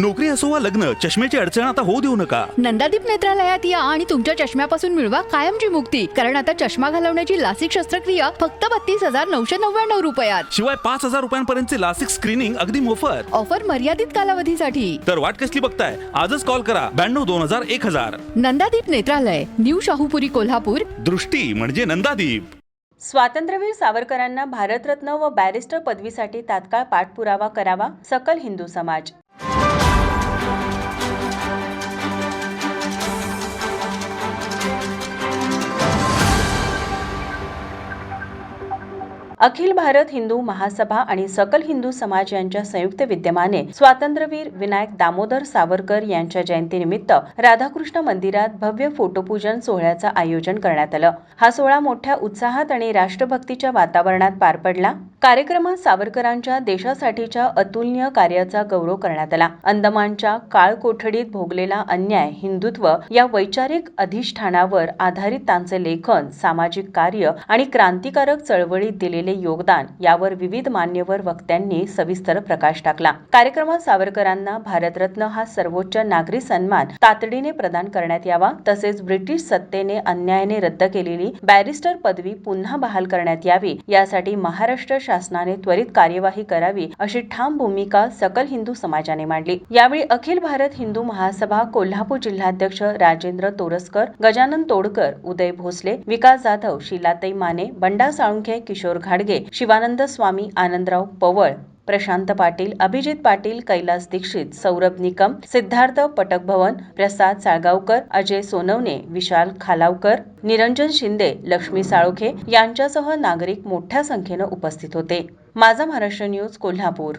नोकरी असो वा लग्न चष्म्याची अडचण आता होऊ देऊ नका. नंदादीप नेत्रालयात या आणि तुमच्या चष्म्यापासून मिळवा कायमची मुक्ती. कारण आता चष्मा घालवण्याची लासिक शस्त्रक्रिया फक्त बत्तीस हजार नऊशे नव्याण्णव रुपयात. शिवाय पाच हजार रुपयांपर्यंतचे लासिक स्क्रीनिंग अगदी मोफत. ऑफर मर्यादित कालावधीसाठी. तर वाट कसली बघताय? आजच कॉल करा. ब्याण्णव दोन हजार एक हजार. नंदादीप नेत्रालय न्यू शाहूपुरी कोल्हापूर. दृष्टी म्हणजे नंदादीप. स्वातंत्र्यवीर सावरकरांना भारतरत्न व बॅरिस्टर पदवीसाठी तात्काळ पाठपुरावा करावा सकल हिंदू समाज. अखिल भारत हिंदू महासभा आणि सकल हिंदू समाज यांच्या संयुक्त विद्यमाने स्वातंत्र्यवीर विनायक दामोदर सावरकर यांच्या जयंतीनिमित्त राधाकृष्ण मंदिरात भव्य फोटोपूजन सोहळ्याचं आयोजन करण्यात आलं. हा सोहळा मोठ्या उत्साहात आणि राष्ट्रभक्तीच्या वातावरणात पार पडला. कार्यक्रमात सावरकरांच्या देशासाठीच्या अतुलनीय कार्याचा गौरव करण्यात आला. अंदमानच्या काळकोठडीत भोगलेला अन्याय हिंदुत्व या वैचारिक अधिष्ठानावर आधारित त्यांचे लेखन सामाजिक कार्य आणि क्रांतिकारक चळवळीत दिलेले योगदान यावर विविध मान्यवर वक्त्यांनी सविस्तर प्रकाश टाकला. कार्यक्रमात सावरकरांना भारतरत्न हा सर्वोच्च नागरी सन्मान तातडीने प्रदान करण्यात यावा तसेच ब्रिटिश सत्तेने अन्यायाने रद्द केलेली बॅरिस्टर पदवी पुन्हा बहाल करण्यात यावी यासाठी महाराष्ट्र शासनाने त्वरित कार्यवाही करावी अशी ठाम भूमिका सकल हिंदू समाजाने मांडली. यावेळी अखिल भारत हिंदू महासभा कोल्हापूर जिल्हाध्यक्ष राजेंद्र तोरसकर गजानन तोडकर उदय भोसले विकास जाधव शिलाताई माने बंडा साळुंखे किशोर घाडगे शिवानंद स्वामी आनंदराव पवळ प्रशांत पाटील अभिजित पाटील कैलास दीक्षित सौरभ निकम सिद्धार्थ पटकभवन प्रसाद साळगावकर अजय सोनवणे विशाल खालावकर निरंजन शिंदे लक्ष्मी साळोखे यांच्यासह नागरिक मोठ्या संख्येनं उपस्थित होते. माझा महाराष्ट्र न्यूज कोल्हापूर.